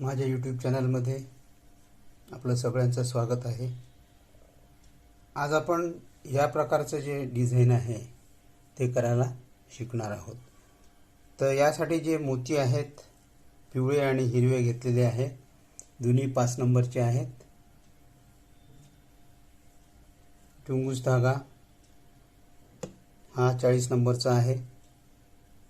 माझ्या यूट्यूब चॅनलमध्ये आपलं सगळ्यांचं स्वागत आहे. आज आपण या प्रकारचं जे डिझाईन आहे ते करायला शिकणार आहोत. तर यासाठी जे मोती आहेत पिवळे आणि हिरवे घेतलेले आहे दोन्ही पाच नंबरचे आहेत. टुंगूस धागा हा चाळीस नंबरचा आहे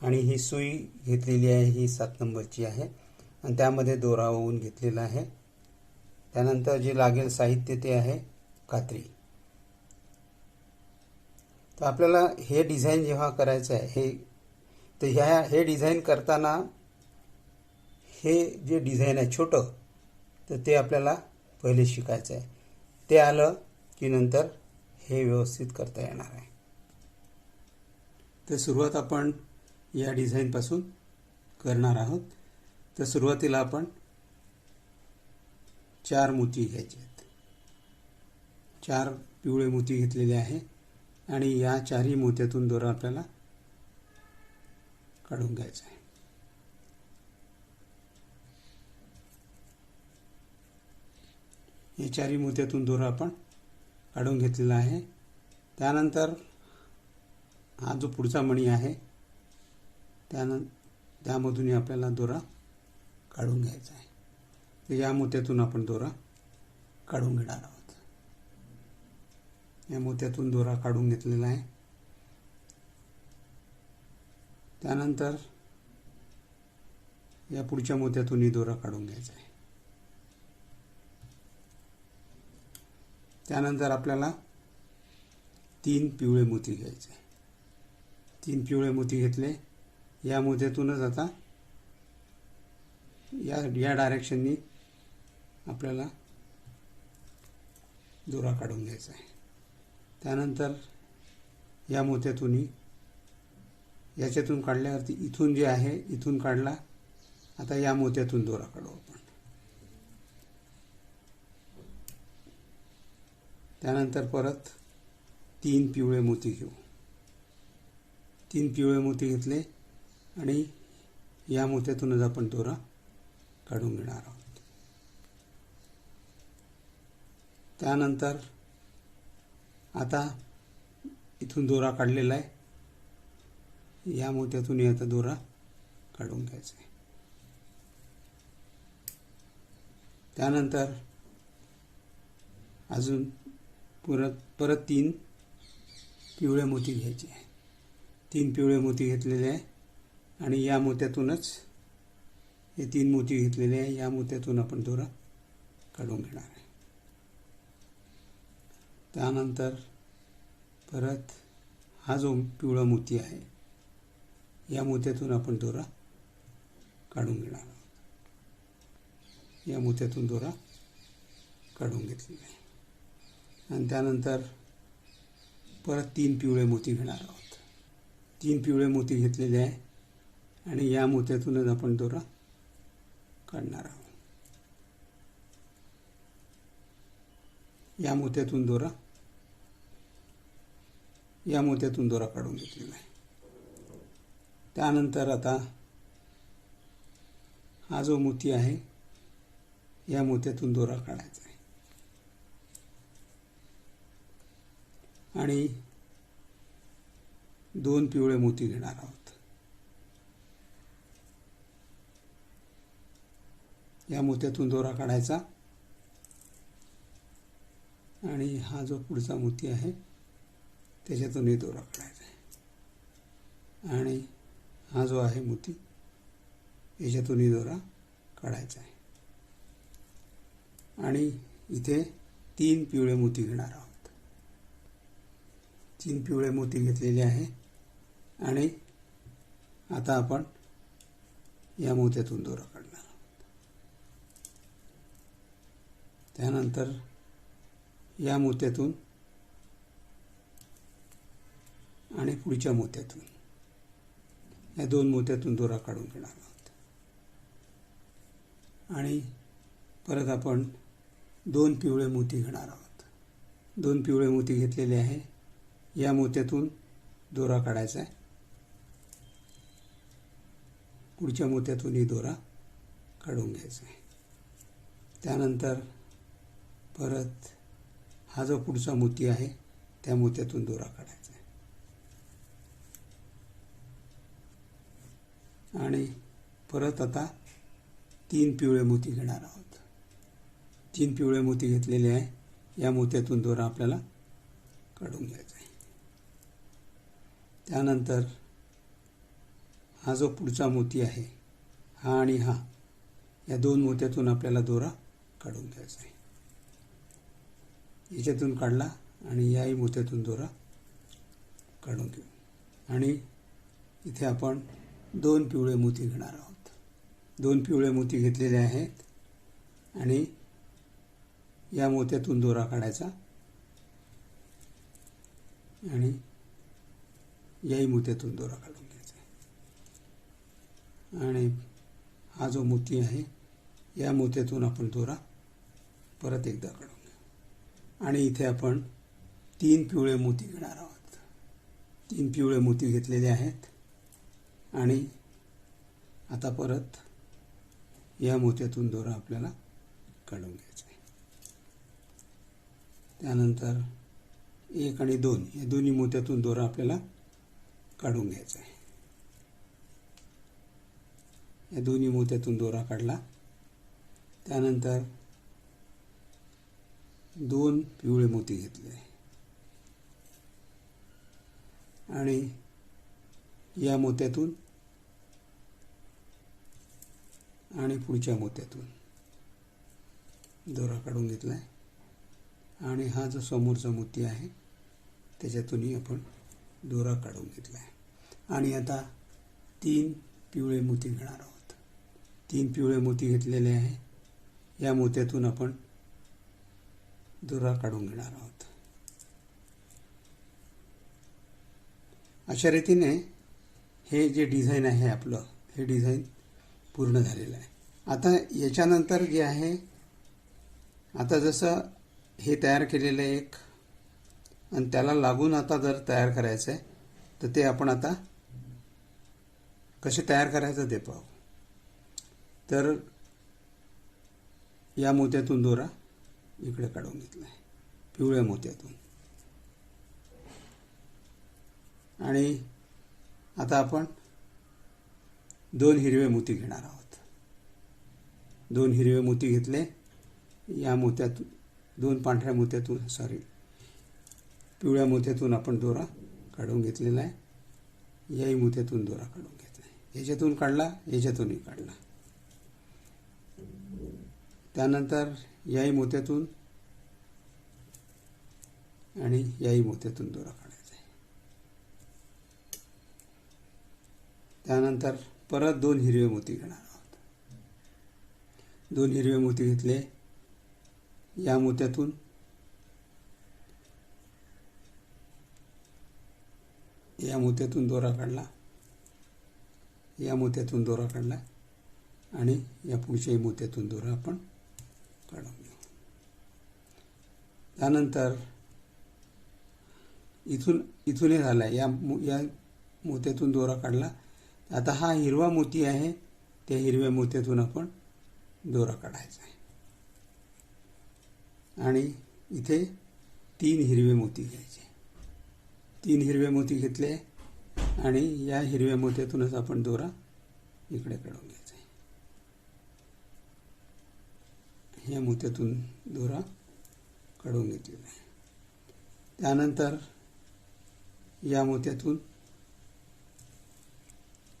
आणि ही सुई घेतलेली आहे ही सात नंबरची आहे. आणि त्यामध्ये दोरा होऊन घेतलेला आहे. त्यानंतर जे लागेल साहित्य ते आहे कात्री. तर आपल्याला हे डिझाईन जेव्हा करायचं आहे हे तर ह्या हे डिझाईन करताना हे जे डिझाईन आहे छोटं तर ते आपल्याला पहिले शिकायचं आहे. ते आलं की नंतर हे व्यवस्थित करता येणार आहे. तर सुरुवात आपण या डिझाईनपासून करणार आहोत. तर सुरुवातीला आपण चार मोती घ्यायचे आहेत. चार पिवळे मोती घेतलेले आहे आणि या चारही मोत्यातून दोरा आपल्याला काढून घ्यायचा आहे. हे चारही मोत्यातून दोरा आपण काढून घेतलेला आहे. त्यानंतर हा जो पुढचा मणी आहे त्यानं त्यामधूनही आपल्याला दोरा काढून घ्यायचा आहे. तर या मोत्यातून आपण दोरा काढून घेणार आहोत. या मोत्यातून दोरा काढून घेतलेला आहे. त्यानंतर या पुढच्या मोत्यातूनही दोरा काढून घ्यायचा आहे. त्यानंतर आपल्याला तीन पिवळे मोती घ्यायचे तीन पिवळे मोती घेतले. या मोत्यातूनच आता या या डायरेक्शननी आपल्याला दोरा काढून घ्यायचा आहे. त्यानंतर या मोत्यातूनही याच्यातून काढल्यावरती इथून जे आहे इथून काढला आता या मोत्यातून दोरा काढू आपण. त्यानंतर परत तीन पिवळे मोती घेऊ. तीन पिवळे मोती घेतले आणि या मोत्यातूनच आपण दोरा काढून घेणार आहोत. त्यानंतर आता इथून दोरा काढलेला आहे. या मोत्यातूनही आता दोरा काढून घ्यायचा. आहे त्यानंतर अजून परत परत तीन पिवळे मोती घ्यायचे. आहे तीन पिवळे मोती घेतलेले आहे आणि या मोत्यातूनच हे तीन मोती घेतलेले आहे. या मोत्यातून आपण दोरा काढून घेणार आहे. त्यानंतर परत हा जो पिवळा मोती आहे या मोत्यातून आपण दोरा काढून घेणार आहोत. या मोत्यातून दोरा काढून घेतलेला आहे. आणि त्यानंतर परत तीन पिवळे मोती घेणार आहोत. तीन पिवळे मोती घेतलेले आहे आणि या मोत्यातूनच आपण दोरा काढणार आहोत. या मोत्यातून दोरा या मोत्यातून दोरा काढून घेतलेला आहे. त्यानंतर आता हा जो मोती आहे या मोत्यातून दोरा काढायचा आहे. आणि दोन पिवळे मोती घेणार आहोत. या मोत्यातून दोरा काढायचा. आणि हा जो पुढचा मोती आहे त्याच्यातूनही दोरा काढायचा आहे. आणि हा जो आहे मोती याच्यातूनही दोरा काढायचा आहे. आणि इथे तीन पिवळे मोती घेणार आहोत. तीन पिवळे मोती घेतलेले आहे. आणि आता आपण या मोत्यातून दोरा काढणार आहोत त्यानंतर या मोत्यातून आणि पुढच्या मोत्यातून या दोन मोत्यातून दोरा काढून घेणार आहोत. आणि परत आपण दोन पिवळे मोती घेणार आहोत. दोन पिवळे मोती घेतलेले आहे. या मोत्यातून दोरा काढायचा आहे. पुढच्या मोत्यातूनही दोरा काढून घ्यायचा आहे. त्यानंतर परत हा जो पुढचा मोती आहे त्या मोत्यातून दोरा काढायचा आहे. आणि परत आता तीन पिवळे मोती घेणार आहोत. तीन पिवळे मोती घेतलेले आहे या मोत्यातून दोरा आपल्याला काढून घ्यायचा आहे. त्यानंतर हा जो पुढचा मोती आहे हा आणि हा या दोन मोत्यातून आपल्याला दोरा काढून घ्यायचा आहे. याच्यातून काढला आणि याही मोत्यातून दोरा काढून घेऊ. आणि इथे आपण दोन पिवळे मोती घेणार आहोत. दोन पिवळे मोती घेतलेले आहेत आणि या मोत्यातून दोरा काढायचा आणि याही मोत्यातून दोरा काढून घ्यायचा. आणि हा जो मोती आहे या मोत्यातून आपण दोरा परत एकदा काढू. आणि इथे आपण तीन पिवळे मोती घेणार आहोत. तीन पिवळे मोती घेतलेले आहेत. आणि आता परत या मोत्यातून दोरा आपल्याला काढून घ्यायचा आहे त्यानंतर एक आणि दोन या दोन्ही मोत्यातून दोरा आपल्याला काढून घ्यायचा आहे या दोन्ही मोत्यातून दोरा काढला. त्यानंतर दोन पिवळे मोती घेतले. आणि या मोत्यातून आणि पुढच्या मोत्यातून दोरा काढून घेतला आहे आणि हा जो समोरचा मोती आहे त्याच्यातूनही आपण दोरा काढून घेतला आहे आणि आता तीन पिवळे मोती घेणार आहोत. तीन पिवळे मोती घेतलेले आहे. या मोत्यातून आपण दोरा काढून घेणार आहोत. अशा रीतीने हे जे डिझाईन आहे आपलं हे डिझाईन पूर्ण झालेलं आहे. आता याच्यानंतर जे आहे आता जसं हे तयार केलेलं एक आणि त्याला लागून आता जर तयार करायचं आहे तर ते आपण आता कसे तयार करायचं ते पाहू. तर या मोत्यातून दोरा इकडे काढून घेतला आहे पिवळ्या मोत्यातून. आणि आता आपण दोन हिरवे मोती घेणार आहोत. दोन हिरवे मोती घेतले. या मोत्यातून दोन पांढऱ्या मोत्यातून सॉरी पिवळ्या मोत्यातून आपण दोरा काढून घेतलेला आहे. याही मोत्यातून दोरा काढून घेतला आहे याच्यातून काढला याच्यातूनही काढला. त्यानंतर याही मोत्यातून आणि याही मोत्यातून दोरा काढायचा आहे. त्यानंतर परत दोन हिरवे मोती घेणार आहोत. दोन हिरवे मोती घेतले. या मोत्यातून या मोत्यातून दोरा काढला. या मोत्यातून दोरा काढला आणि या पुढच्याही मोत्यातून दोरा आपण काढून घेऊ. त्यानंतर इथून इथून हे झाला. या या मोत्यातून दोरा काढला. आता हा हिरवा मोती आहे. त्या हिरव्या मोत्यातून आपण दोरा काढायचा आहे. आणि इथे तीन हिरवे मोती घ्यायचे. तीन हिरवे मोती घेतले आणि या हिरव्या मोत्यातूनच आपण दोरा इकडे काढून घ्यायचा आहे या मोत्यातून दोरा काढून घेतलेला आहे. त्यानंतर या मोत्यातून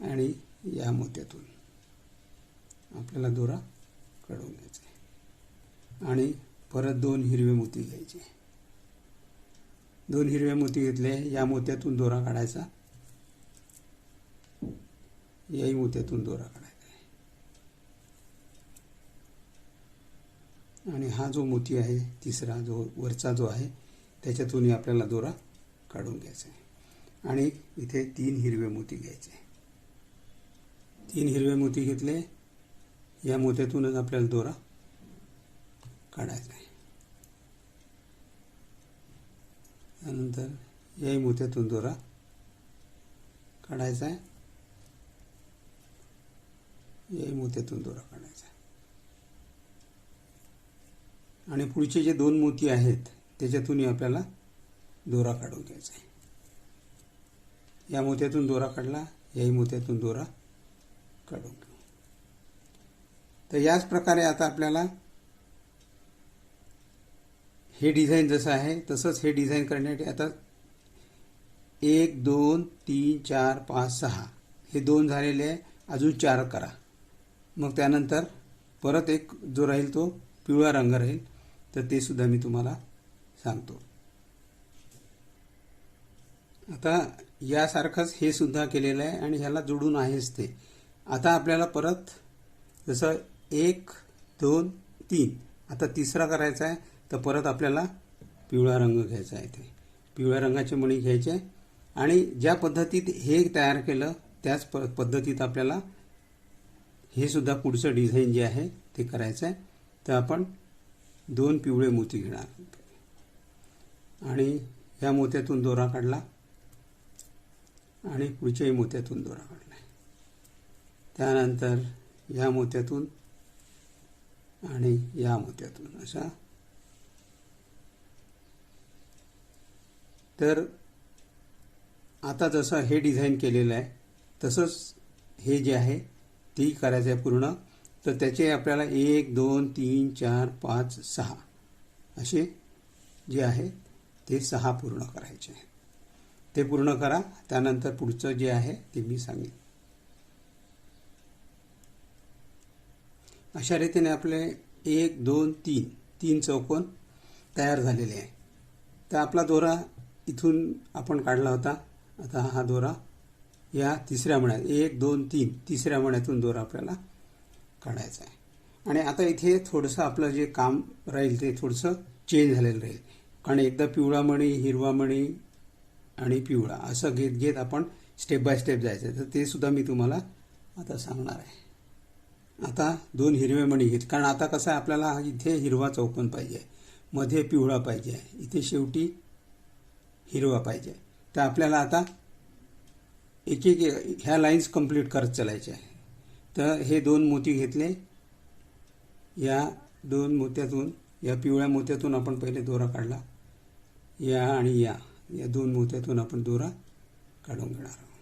आणि या मोत्यातून आपल्याला दोरा काढून घ्यायचा आहे. आणि परत दोन हिरवे मोती घ्यायचे दोन हिरवे मोती घेतले या मोत्यातून दोरा काढायचा. याही मोत्यातून दोरा काढायचा आहे आणि हा जो मोती आहे तिसरा जो वरचा जो आहे त्याच्यातूनही आपल्याला दोरा काढून घ्यायचा. आहे आणि इथे तीन हिरवे मोती घ्यायचे. तीन हिरवे मोती घेतले या मोत्यातूनच आपल्याला दोरा काढायचा आहे. त्यानंतर याही मोत्यातून दोरा काढायचा आहे. याही मोत्यातून दोरा काढायचा आहे. आणि पुढचे जे दोन मोती आहेत त्याच्यातूनही आपल्याला दोरा काढून घ्यायचा आहे. या मोत्यातून दोरा काढला याही मोत्यातून दोरा काढून घेऊ. तर याच प्रकारे आता आपल्याला हे डिझाईन जसं आहे तसंच हे डिझाईन करण्यासाठी आता एक दोन तीन चार पाच सहा हे दोन झालेले आहे. अजून चार करा. मग त्यानंतर परत एक जो राहील तो पिवळा रंग राहील. तर ते सुद्धा मी तुम्हाला सांगतो. आता यासारखंच हे सुद्धा केलेलं आहे आणि ह्याला जोडून आहेच ते. आता आपल्याला परत जसं एक दोन तीन आता तिसरा करायचा आहे तर परत आपल्याला पिवळा रंग घ्यायचा आहे ते पिवळ्या रंगाचे मणी घ्यायचे आणि ज्या पद्धतीत हे तयार केलं त्याच प पद्धतीत आपल्याला हे सुद्धा पुढचं डिझाईन जे आहे ते करायचं आहे. तर आपण दोन पिवळे मोती घेणार. आणि ह्या मोत्यातून दोरा काढला. आणि पुढच्याही मोत्यातून दोरा काढला त्यानंतर या मोत्यातून आणि या मोत्यातून अशा तर आता जसं हे डिझाईन केलेलं आहे तसंच हे जे आहे तेही करायचं आहे पूर्ण. तर त्याचे आपल्याला एक दोन तीन चार पाच सहा असे जे आहे ते सहा पूर्ण करायचे आहे ते पूर्ण करा त्यानंतर पुढचं जे आहे ते मी सांगेन. अशा रीतीने आपले एक दोन तीन तीन चौकोन तयार झालेले आहे. तर आपला दोरा इथून आपण काढला होता. आता हा दोरा या तिसऱ्या मण्यात एक दोन तीन तिसऱ्या मण्यातून दोरा आपल्याला काढायचा आहे. आणि आता इथे थोडंसं आपलं जे काम राहील ते थोडंसं चेंज झालेलं राहील. कारण एकदा पिवळा मणी हिरवा मणी आणि पिवळा असं घेत घेत आपण स्टेप बाय स्टेप जायचं तर ते सुद्धा मी तुम्हाला आता सांगणार आहे. आता दोन हिरवे मणी घेत. कारण आता कसं आहे आपल्याला इथे हिरवा चौकोन पाहिजे. मध्ये पिवळा पाहिजे. इथे शेवटी हिरवा पाहिजे. तर आपल्याला आता एक एक ह्या लाईन्स कंप्लीट करत चालायच्या आहे. तर हे दोन मोती घेतले. या दोन मोत्यातून या पिवळ्या मोत्यातून आपण पहिले दोरा काढला. या आणि या या दोन मोत्यातून आपण दोरा काढून घेणार आहोत.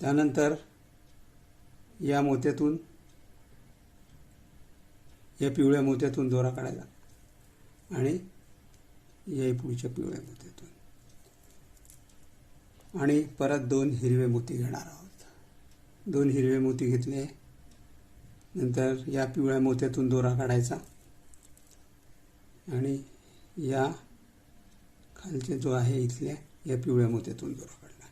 त्यानंतर या मोत्यातून या पिवळ्या मोत्यातून दोरा काढायला आणि या पुढच्या पिवळ्या मोत्यातून. आणि परत दोन हिरवे मोती घेणार आहोत. दोन हिरवे मोती घेतले. नंतर या पिवळ्या मोत्यातून दोरा काढायचा. आणि या खालचे जो आहे इथल्या या पिवळ्या मोत्यातून दोरा काढला.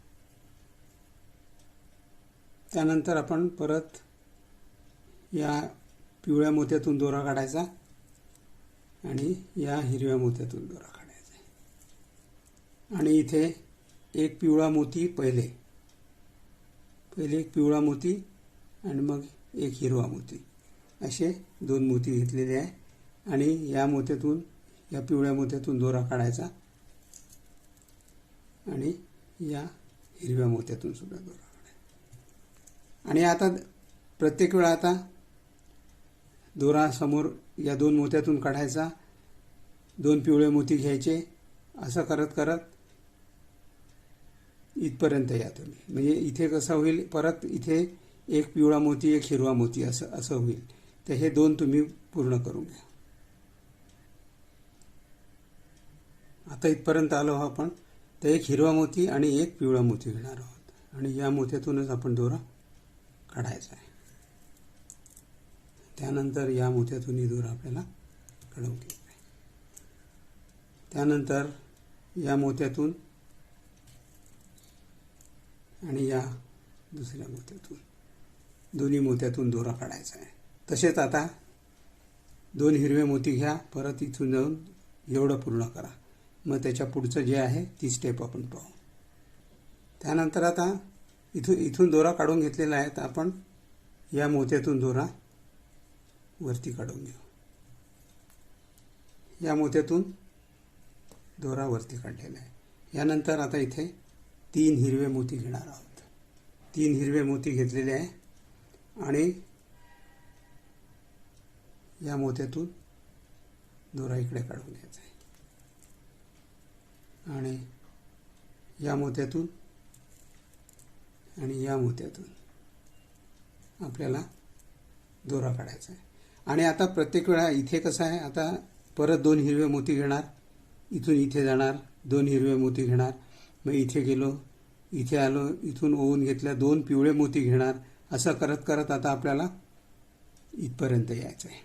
त्यानंतर आपण परत या पिवळ्या मोत्यातून दोरा काढायचा आणि या हिरव्या मोत्यातून दोरा काढायचा. आणि इथे एक पिवळा मोती पहिले. पहिले एक पिवळा मोती आणि मग एक हिरवा मोती. असे दोन मोती घेतलेले आहे. आणि या मोत्यातून या पिवळ्या मोत्यातून दोरा काढायचा. आणि या हिरव्या मोत्यातून सुद्धा दोरा काढायचा. आणि आता प्रत्येक वेळा आता दोरा समोर या दोन मोत्यातून काढायचा. दोन पिवळे मोती घ्यायचे. असं करत करत इथपर्यंत या तुम्ही. म्हणजे इथे कसं होईल परत इथे एक पिवळा मोती एक हिरवा मोती असं असं होईल. तर हे दोन तुम्ही पूर्ण करून घ्या. आता इथपर्यंत आलो आहोत आपण. तर एक हिरवा मोती आणि एक पिवळा मोती घेणार आहोत. आणि या मोत्यातूनच आपण दोरा काढायचा आहे. त्यानंतर या मोत्यातूनही दोरा आपल्याला काढून घ्यायचा आहे. त्यानंतर या मोत्यातून आणि या दुसऱ्या मोत्यातून. दोन्ही मोत्यातून दोरा काढायचा आहे. तसेच आता दोन हिरवे मोती घ्या परत इथून जाऊन एवढं पूर्ण करा. मग त्याच्या पुढचं जे आहे ती स्टेप आपण पाहू. त्यानंतर आता इथून इथून दोरा काढून घेतलेला आहे तर आपण या मोत्यातून दोरा वरती काढून घेऊ. या मोत्यातून दोरा वरती काढलेला आहे. यानंतर आता इथे तीन हिरवे मोती घेणार आहोत. तीन हिरवे मोती घेतलेले आहे. आणि या मोत्यातून दोरा इकडे काढून घ्यायचा आहे. आणि या मोत्यातून आणि या मोत्यातून आपल्याला दोरा काढायचा आहे. आणि आता प्रत्येक वेळा इथे कसं आहे आता परत दोन हिरवे मोती घेणार इथून इथे जाणार दोन हिरवे मोती घेणार मग इथे गेलो इथे आलो इथून ओवून घेतल्या दोन पिवळे मोती घेणार असं करत करत आता आपल्याला इथपर्यंत यायचं आहे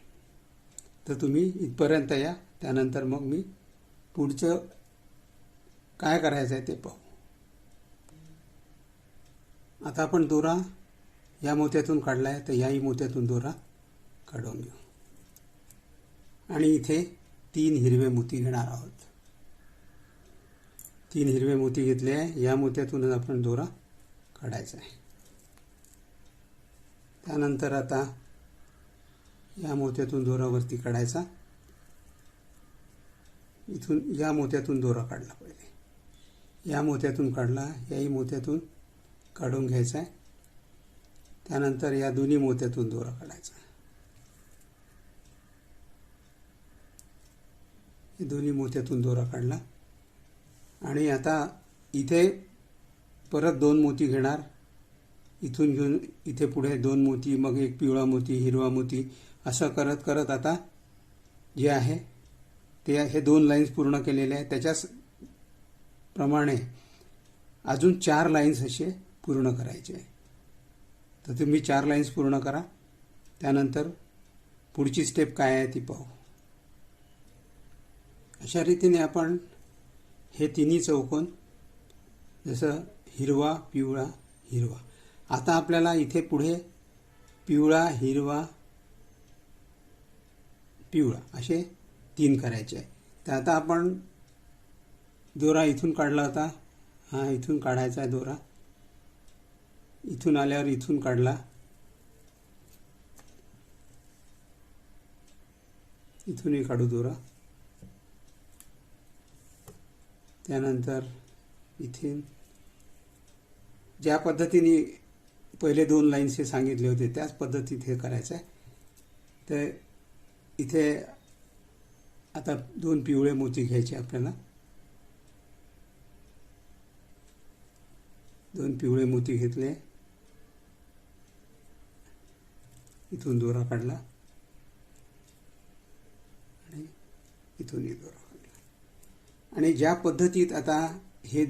तर तुम्ही इथपर्यंत या त्यानंतर मग मी पुढचं काय करायचं आहे ते पाहू. आता आपण दोरा या मोत्यातून काढला आहे तर याही मोत्यातून दोरा काढून घेऊ. आणि इथे तीन हिरवे मोती घेणार आहोत. तीन हिरवे मोती घेतले. आहे या मोत्यातूनच आपण दोरा काढायचा आहे. त्यानंतर आता या मोत्यातून दोरावरती काढायचा. इथून या मोत्यातून दोरा काढला पहिले. या मोत्यातून काढला. याही मोत्यातून काढून घ्यायचा आहे. त्यानंतर या दोन्ही मोत्यातून दोरा काढायचा दोन्ही मोत्यातून दोरा काढला. आणि आता इथे परत दोन मोती घेणार. इथून घेऊन इथे पुढे दोन मोती मग एक पिवळा मोती हिरवा मोती असं करत करत आता जे आहे ते हे दोन लाईन्स पूर्ण केलेले आहे त्याच्याच प्रमाणे अजून चार लाईन्स असे पूर्ण करायचे आहे तर तुम्ही चार लाईन्स पूर्ण करा. त्यानंतर पुढची स्टेप काय आहे ती पाहू. अशा रीतीने आपण हे तिन्ही चौकोन जसं हिरवा पिवळा हिरवा. आता आपल्याला इथे पुढे पिवळा हिरवा पिवळा असे तीन करायचे आहे. तर आता आपण दोरा इथून काढला होता. हा इथून काढायचा आहे दोरा. इथून आल्यावर इथून काढला. इथूनही काढू दोरा. त्यानंतर इथे ज्या पद्धतीने पहिले दोन लाईन्स हे सांगितले होते त्याच पद्धतीत हे करायचं आहे तर इथे आता दोन पिवळे मोती घ्यायचे आपल्याला. दोन पिवळे मोती घेतले. इथून दोरा काढला. आणि इथूनही दोरा. आणि ज्या पद्धतीत आता हे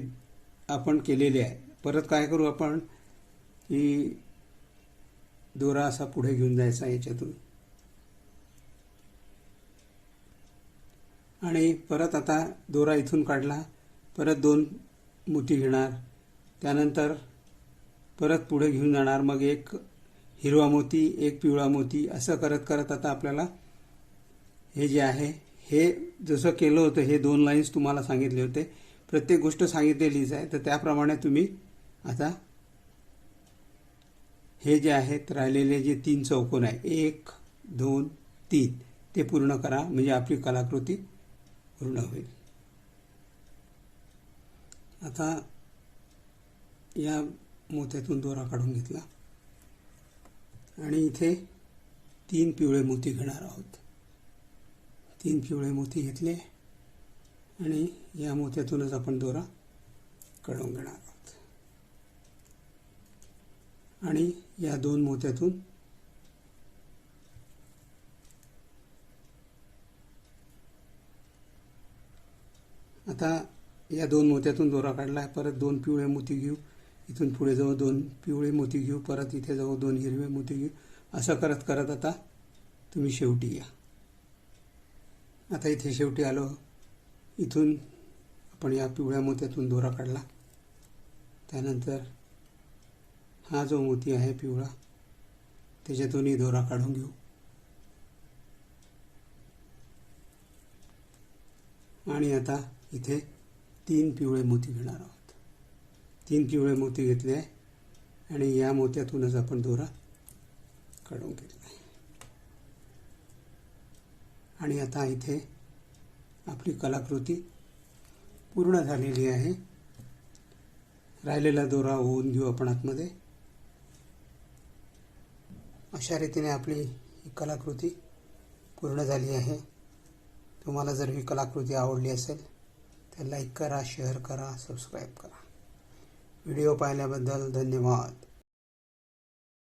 आपण केलेले आहे परत काय करू आपण? की दोरा असा पुढे घेऊन जायचा याच्यातून. आणि परत आता दोरा इथून काढला परत दोन मोती घेणार त्यानंतर परत पुढे घेऊन जाणार मग एक हिरवा मोती एक पिवळा मोती असं करत करत आता आपल्याला हे जे आहे हे जसं केलं होतं हे दोन लाईन्स तुम्हाला सांगितले होते. प्रत्येक गोष्ट सांगितलेलीच आहे. तर त्याप्रमाणे तुम्ही आता हे जे आहेत राहिलेले जे तीन चौकोन आहे एक दोन तीन ते पूर्ण करा. म्हणजे आपली कलाकृती पूर्ण होईल. आता या मोत्यातून दोरा काढून घेतला. आणि इथे तीन पिवळे मोती घेणार आहोत. तीन पिवळे मोती घेतले आणि या मोत्यातूनच आपण दोरा काढून घेणार आहोत. आणि या दोन मोत्यातून आता या दोन मोत्यातून दोरा काढला आहे परत दोन पिवळे मोती घेऊ. इथून पुढे जाऊ दोन पिवळे मोती घेऊ. परत इथे जाऊ दोन हिरवे मोती घेऊ. असं करत करत आता तुम्ही शेवटी या. आता इथे शेवटी आलो. इथून आपण या पिवळ्या मोत्यातून दोरा काढला. त्यानंतर हा जो मोती आहे पिवळा त्याच्यातूनही दोरा काढून घेऊ. आणि आता इथे तीन पिवळे मोती घेणार आहोत. तीन पिवळे मोती घेतले आणि या मोत्यातूनच आपण दोरा काढून घेतला. आणि आता इथे आपली कलाकृती पूर्ण झालेली आहे. राहिलेला दोरा होऊन घेऊ आपण आतमध्ये. अशा रीतीने आपली ही कलाकृती पूर्ण झाली आहे. तुम्हाला जर ही कलाकृती आवडली असेल तर लाईक करा शेअर करा सबस्क्राईब करा. व्हिडिओ पाहिल्याबद्दल धन्यवाद.